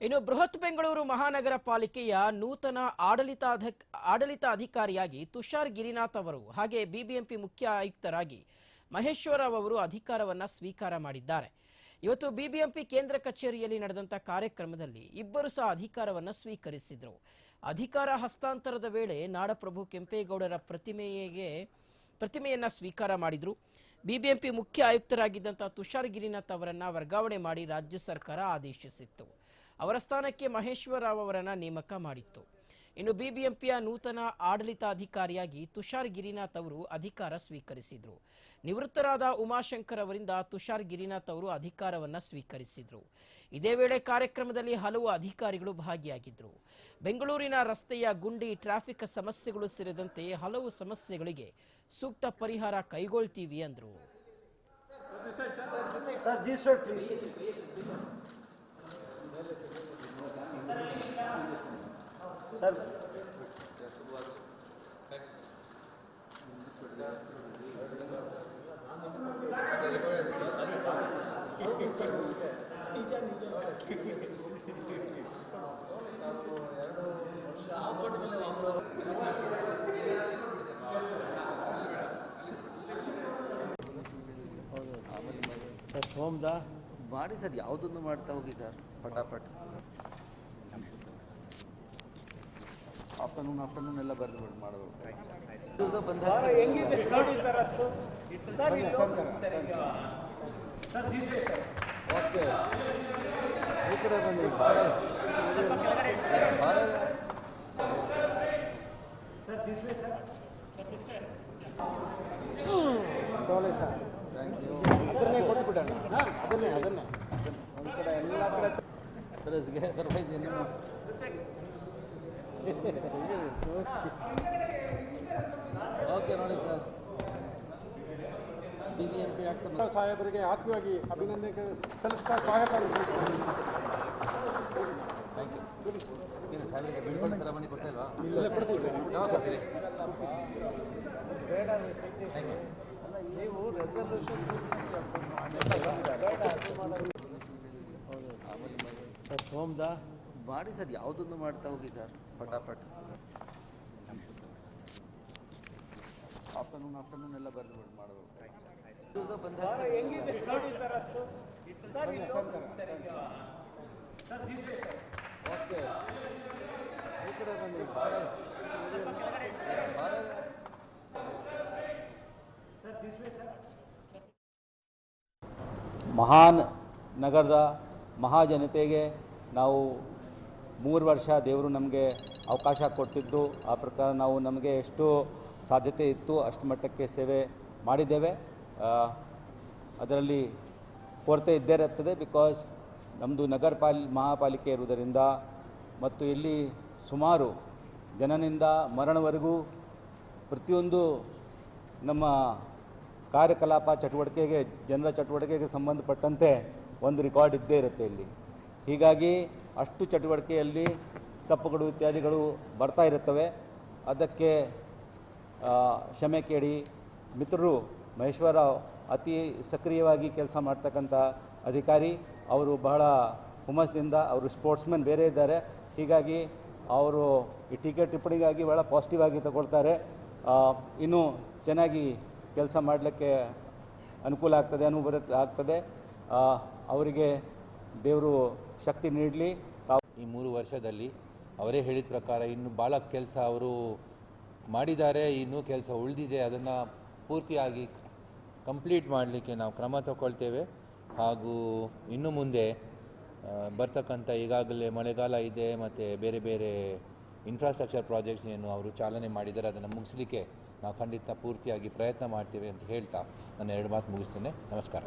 ಇನ್ನು ಬೃಹತ್ ಬೆಂಗಳೂರು ಮಹಾನಗರ ಪಾಲಿಕೆಯ ನೂತನ ಆಡಳಿತಾಧ ಆಡಳಿತಾಧಿಕಾರಿಯಾಗಿ ತುಷಾರ್ ಗಿರಿನಾಥ್ ಅವರು ಹಾಗೆ ಬಿಬಿಎಂಪಿ ಮುಖ್ಯ ಆಯುಕ್ತರಾಗಿ ಮಹೇಶ್ವರರಾವ್ ಅವರು ಅಧಿಕಾರವನ್ನ ಸ್ವೀಕಾರ ಮಾಡಿದ್ದಾರೆ. ಇವತ್ತು ಬಿಬಿಎಂಪಿ ಕೇಂದ್ರ ಕಚೇರಿಯಲ್ಲಿ ನಡೆದಂತ ಕಾರ್ಯಕ್ರಮದಲ್ಲಿ ಇಬ್ಬರು ಸಹ ಅಧಿಕಾರವನ್ನ ಸ್ವೀಕರಿಸಿದರು. ಅಧಿಕಾರ ಹಸ್ತಾಂತರದ ವೇಳೆ ನಾಡಪ್ರಭು ಕೆಂಪೇಗೌಡರ ಪ್ರತಿಮೆಗೆ ಪ್ರತಿಮೆಯನ್ನು ಸ್ವೀಕಾರ ಮಾಡಿದರು. ಬಿಬಿಎಂಪಿ ಮುಖ್ಯ ಆಯುಕ್ತರಾಗಿದ್ದಂಥ ತುಷಾರ್ ಗಿರಿನಾಥ್ ಅವರನ್ನು ವರ್ಗಾವಣೆ ಮಾಡಿ ರಾಜ್ಯ ಸರ್ಕಾರ ಆದೇಶಿಸಿತ್ತು. ಅವರ ಸ್ಥಾನಕ್ಕೆ ಮಹೇಶ್ವರ ರಾವ್ ಅವರನ್ನ ನೇಮಕ ಮಾಡಿತ್ತು. ಇನ್ನು ಬಿಬಿಎಂಪಿಯ ನೂತನ ಆಡಳಿತಾಧಿಕಾರಿಯಾಗಿ ತುಷಾರ್ ಗಿರಿನಾಥ್ ಅವರು ಅಧಿಕಾರ ಸ್ವೀಕರಿಸಿದರು. ನಿವೃತ್ತರಾದ ಉಮಾಶಂಕರ್ ಅವರಿಂದ ತುಷಾರ್ ಗಿರಿನಾಥ್ ಅವರು ಅಧಿಕಾರವನ್ನು ಸ್ವೀಕರಿಸಿದರು. ಇದೇ ವೇಳೆ ಕಾರ್ಯಕ್ರಮದಲ್ಲಿ ಹಲವು ಅಧಿಕಾರಿಗಳು ಭಾಗಿಯಾಗಿದ್ದರು ಬೆಂಗಳೂರಿನ ರಸ್ತೆಯ ಗುಂಡಿ ಟ್ರಾಫಿಕ್ ಸಮಸ್ಯೆಗಳು ಸೇರಿದಂತೆ ಹಲವು ಸಮಸ್ಯೆಗಳಿಗೆ ಸೂಕ್ತ ಪರಿಹಾರ ಕೈಗೊಳ್ತೀವಿ ಅಂದ್ರು. Sir, this way please. Sir, sir ಸೋಮ್ದಾ ಮಾಡಿ ಸರ್ ಯಾವುದನ್ನು ಮಾಡ್ತಾ ಹೋಗಿ ಸರ್ ಪಟಾಪಟ್ ಆಫ್ಟರ್ನೂನ್ ಆಫ್ಟರ್ನೂನ್ ಎಲ್ಲ ಬರೆದು ಬಿಟ್ಟು ಮಾಡಬೇಕು ದಿವಸ ಬಂದ ಓಕೆ ಈ ಕಡೆ ಬನ್ನಿ ತಗೊಳ್ಳಿ ಸರ್ ಥ್ಯಾಂಕ್ ಯು ಅದನ್ನೇ ಕೊಟ್ಬಿಡೋಣ ಅದನ್ನೇ ಅದನ್ನೇ ಒಂದು ಕಡೆ ಎಲ್ಲ ಕಡೆ ಪ್ರೆಸ್ಗೆ ಅದರ್ವೈಸ್ ಏನು ಓಕೆ ನೋಡಿ sir B B M P ಸಾಹೇಬರಿಗೆ ಆತ್ಮೀಯವಾಗಿ ಅಭಿನಂದನೆ ಸಲ್ಲಿಸ್ತಾ ಸ್ವಾಗತ. ಥ್ಯಾಂಕ್ ಯು ಏನು ಇಲ್ಲ ಕೊಡ್ತೀವಿ. ಯಾವಾಗ ಕೊಡ್ತೀರಿ ಥ್ಯಾಂಕ್ ಯು ನೀವು ರೆಸಲ್ಯೂಷನ್ ಮಾಡಿ ಸರ್ ಯಾವುದನ್ನು ಮಾಡ್ತಾ ಹೋಗಿ ಸರ್? ಪಟಾಪಟ್. ಆಫ್ಟರ್ನೂನ್ ಆಫ್ಟರ್ನೂನ್ ಎಲ್ಲ ಬರೆದು ಬಿಟ್ಟು ಮಾಡಬೇಕು ಓಕೆ. ಈ ಕಡೆ ಬನ್ನಿ ಮಹಾನ್ ನಗರದ ಮಹಾಜನತೆಗೆ ನಾವು ಮೂರು ವರ್ಷ ದೇವರು ನಮಗೆ ಅವಕಾಶ ಕೊಟ್ಟಿದ್ದು. ಆ ಪ್ರಕಾರ ನಾವು ನಮಗೆ ಎಷ್ಟು ಸಾಧ್ಯತೆ ಇತ್ತು ಅಷ್ಟು ಮಟ್ಟಕ್ಕೆ ಸೇವೆ ಮಾಡಿದ್ದೇವೆ. ಅದರಲ್ಲಿ ಕೊರತೆ ಇದ್ದೇ ಇರುತ್ತದೆ ಬಿಕಾಸ್ ನಮ್ಮದು ನಗರ ಪಾಲ್, ಮಹಾಪಾಲಿಕೆ ಇರುವುದರಿಂದ ಮತ್ತು ಇಲ್ಲಿ ಸುಮಾರು ಜನನಿಂದ ಮರಣವರೆಗೂ ಪ್ರತಿಯೊಂದು ನಮ್ಮ ಕಾರ್ಯಕಲಾಪ ಚಟುವಟಿಕೆಗೆ, ಜನರ ಚಟುವಟಿಕೆಗೆ ಸಂಬಂಧಪಟ್ಟಂತೆ ಒಂದು ರೆಕಾರ್ಡ್ ಇದ್ದೇ ಇರುತ್ತೆ ಇಲ್ಲಿ. ಹೀಗಾಗಿ ಅಷ್ಟು ಚಟುವಟಿಕೆಯಲ್ಲಿ ತಪ್ಪುಗಳು ಇತ್ಯಾದಿಗಳು ಬರ್ತಾ ಇರುತ್ತವೆ. ಅದಕ್ಕೆ ಕ್ಷಮೆ ಕೇಳಿ, ಮಿತ್ರರು ಮಹೇಶ್ವರರಾವ್ ಅತಿ ಸಕ್ರಿಯವಾಗಿ ಕೆಲಸ ಮಾಡ್ತಕ್ಕಂಥ ಅಧಿಕಾರಿ, ಅವರು ಬಹಳ ಹುಮ್ಮಸ್ದಿಂದ ಅವರು ಸ್ಪೋರ್ಟ್ಸ್ಮನ್ ಬೇರೆ ಇದ್ದಾರೆ. ಹೀಗಾಗಿ ಅವರು ಈ ಟಿಕೆಟ್ ಟಿಪ್ಪಣಿಗಾಗಿ ಭಾಳ ಪಾಸಿಟಿವ್ ಆಗಿ ತಗೊಳ್ತಾರೆ. ಇನ್ನೂ ಚೆನ್ನಾಗಿ ಕೆಲಸ ಮಾಡಲಿಕ್ಕೆ ಅನುಕೂಲ ಆಗ್ತದೆ ಅನುಭವ ಆಗ್ತದೆ. ಅವರಿಗೆ ದೇವರು ಶಕ್ತಿ ನೀಡಲಿ. ತಾವು ಈ ಮೂರು ವರ್ಷದಲ್ಲಿ ಅವರೇ ಹೇಳಿದ ಪ್ರಕಾರ ಇನ್ನು ಭಾಳ ಕೆಲಸ ಅವರು ಮಾಡಿದ್ದಾರೆ, ಇನ್ನೂ ಕೆಲಸ ಉಳಿದಿದೆ, ಅದನ್ನು ಪೂರ್ತಿಯಾಗಿ ಕಂಪ್ಲೀಟ್ ಮಾಡಲಿಕ್ಕೆ ನಾವು ಕ್ರಮ ತಗೊಳ್ತೇವೆ. ಹಾಗೂ ಇನ್ನು ಮುಂದೆ ಬರ್ತಕ್ಕಂಥ ಈಗಾಗಲೇ ಮಳೆಗಾಲ ಇದೆ, ಮತ್ತು ಬೇರೆ ಬೇರೆ ಇನ್ಫ್ರಾಸ್ಟ್ರಕ್ಚರ್ ಪ್ರಾಜೆಕ್ಟ್ಸ್ ಏನು ಅವರು ಚಾಲನೆ ಮಾಡಿದ್ದಾರೆ, ಅದನ್ನು ಮುಗಿಸ್ಲಿಕ್ಕೆ ನಾವು ಖಂಡಿತ ಪೂರ್ತಿಯಾಗಿ ಪ್ರಯತ್ನ ಮಾಡ್ತೇವೆ ಅಂತ ಹೇಳ್ತಾ ನಾನು ಎರಡು ಮಾತು ಮುಗಿಸ್ತೇನೆ. ನಮಸ್ಕಾರ.